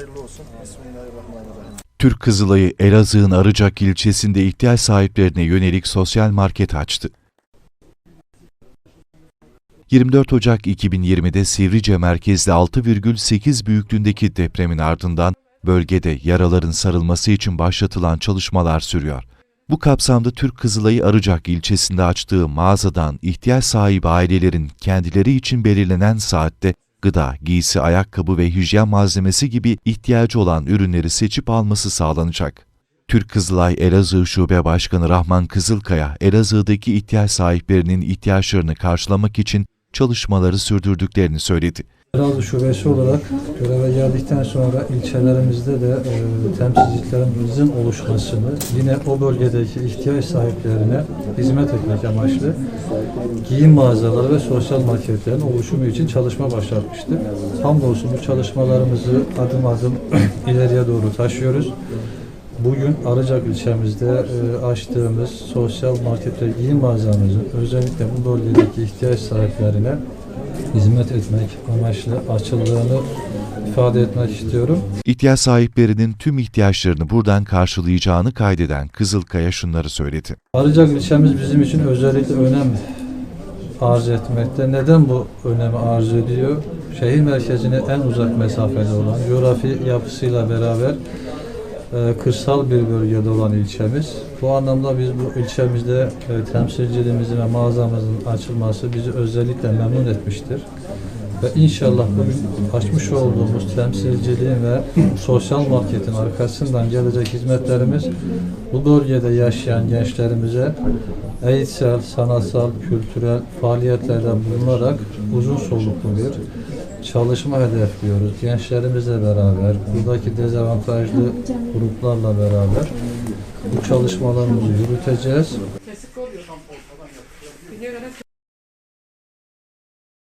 hayırlı olsun. Bismillahirrahmanirrahim. Türk Kızılay'ı Elazığ'ın Arıcak ilçesinde ihtiyaç sahiplerine yönelik sosyal market açtı. 24 Ocak 2020'de Sivrice merkezli 6,8 büyüklüğündeki depremin ardından bölgede yaraların sarılması için başlatılan çalışmalar sürüyor. Bu kapsamda Türk Kızılay'ı Arıcak ilçesinde açtığı mağazadan ihtiyaç sahibi ailelerin kendileri için belirlenen saatte gıda, giysi, ayakkabı ve hijyen malzemesi gibi ihtiyacı olan ürünleri seçip alması sağlanacak. Türk Kızılay Elazığ Şube Başkanı Rahman Kızılkaya, Elazığ'daki ihtiyaç sahiplerinin ihtiyaçlarını karşılamak için çalışmaları sürdürdüklerini söyledi. Elazığ Şubesi olarak göreve geldikten sonra ilçelerimizde de e, temsilcilerimizin oluşmasını yine o bölgedeki ihtiyaç sahiplerine hizmet etmek amaçlı giyim mağazaları ve sosyal marketlerin oluşumu için çalışma başlatmıştık. Hamdolsun bu çalışmalarımızı adım adım ileriye doğru taşıyoruz. Bugün Arıcak ilçemizde e, açtığımız sosyal market ve giyim mağazamızın özellikle bu bölgedeki ihtiyaç sahiplerine hizmet etmek amaçlı açıldığını ifade etmek istiyorum. İhtiyaç sahiplerinin tüm ihtiyaçlarını buradan karşılayacağını kaydeden Kızılkaya şunları söyledi. Arıcak ilçemiz bizim için özellikle önem arz etmekte. Neden bu önemi arz ediyor? Şehir merkezine en uzak mesafede olan, coğrafi yapısıyla beraber kırsal bir bölgede olan ilçemiz. Bu anlamda biz bu ilçemizde e, temsilciliğimizin ve mağazamızın açılması bizi özellikle memnun etmiştir. Ve inşallah bugün açmış olduğumuz temsilciliğin ve sosyal marketin arkasından gelecek hizmetlerimiz bu bölgede yaşayan gençlerimize eğitsel, sanatsal, kültürel faaliyetlerde bulunarak uzun soluklu bir çalışma hedefliyoruz. Gençlerimizle beraber, buradaki dezavantajlı gruplarla beraber bu çalışmalarımızı yürüteceğiz.